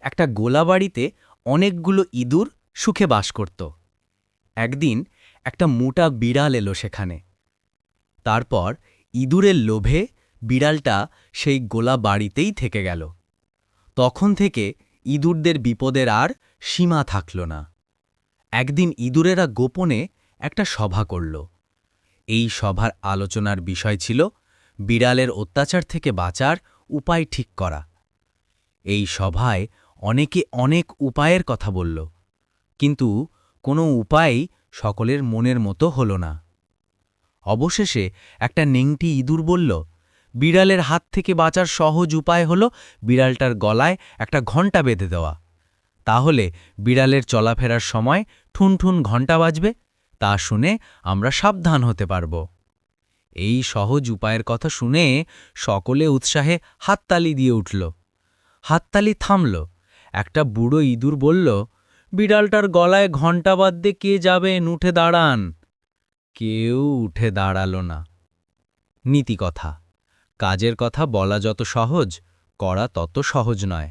একটা গোলাবাড়িতে অনেকগুলো ইঁদুর সুখে বাস করত। একদিন একটা মোটা বিড়াল এলো সেখানে। তারপর ইঁদুরের লোভে বিড়ালটা সেই গোলা বাড়িতেই থেকে গেল। তখন থেকে ইঁদুরদের বিপদের আর সীমা থাকল না। একদিন ইঁদুরেরা গোপনে একটা সভা করল। এই সভার আলোচনার বিষয় ছিল বিড়ালের অত্যাচার থেকে বাঁচার উপায় ঠিক করা। এই সভায় অনেকে অনেক উপায়ের কথা বলল, কিন্তু কোনো উপায়ই সকলের মনের মতো হল না। অবশেষে একটা নেংটি ইঁদুর বলল, বিড়ালের হাত থেকে বাঁচার সহজ উপায় হল বিড়ালটার গলায় একটা ঘণ্টা বেঁধে দেওয়া। তাহলে বিড়ালের চলাফেরার সময় ঠুনঠুন ঘণ্টা বাজবে, তা শুনে আমরা সাবধান হতে পারব। এই সহজ উপায়ের কথা শুনে সকলে উৎসাহে হাততালি দিয়ে উঠল। হাততালি থামল। একটা বুড়ো ইঁদুর বলল, বিড়ালটার গলায় ঘণ্টা বাদ্যে কে যাবেন উঠে দাঁড়ান? কেউ উঠে দাঁড়াল না। নীতিকথা কাজের কথা বলা যত সহজ, করা তত সহজ নয়।